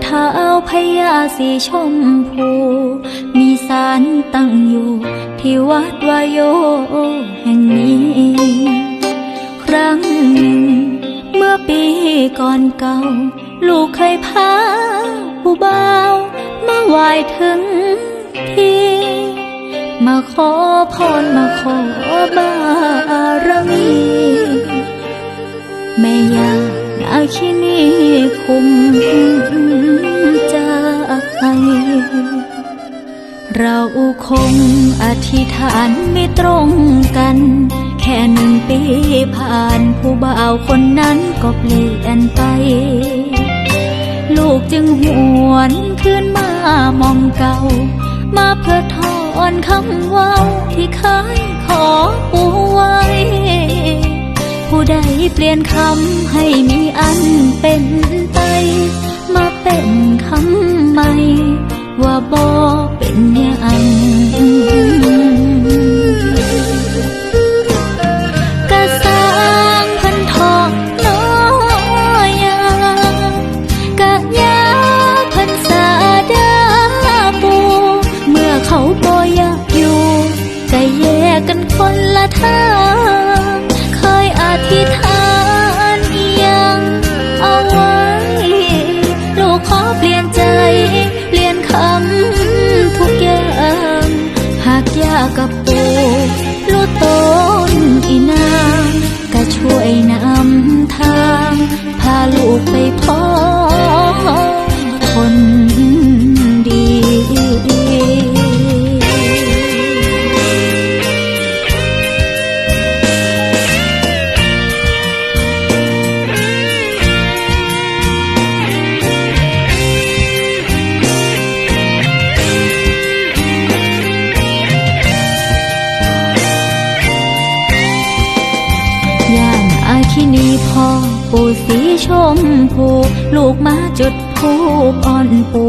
他。 พญาสีชมพู มีสารตั้งอยู่ที่วัดวายโยแห่งนี้ ครั้งหนึ่ง เมื่อปีก่อนเก่า ลูกเคยพาผู้บ่าวมาไหว้ถึงที่ มาขอพรมาขอบารมีแม่ยานาคินีคุม เราคงอธิษฐานไม่ตรงกัน แค่หนึ่งปีผ่านผู้บ่าวคนนั้นก็เปลี่ยนไป ลูกจึงหวนขึ้นมามองเก่า มาเพื่อทอนคำว่าที่เคยขอปูไว้ ผู้ใดเปลี่ยนคำให้มีอันเป็น กกันคนละทางเคยอธิษฐานิยังเอาไว้ ลูกขอเปลี่ยนใจ เปลี่ยนคำทุกอย่าง หากยากกับปูลูกต้านอาคินีพ่อปู่สีชมพูลูกมาจุดพูอ่อนปู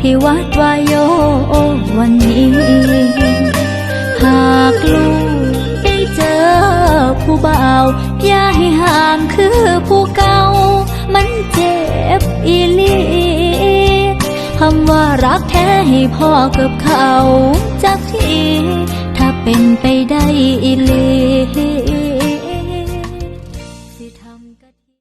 ที่วัดวายโยวันนี้ หากลูกได้เจอผู้บ่าวอย่าให้ห่างคือผู้เก่า มันเจ็บอีลีคำว่ารักแท้ให้พ่อกับเขาจากทีถ้าเป็นไปได้อีลี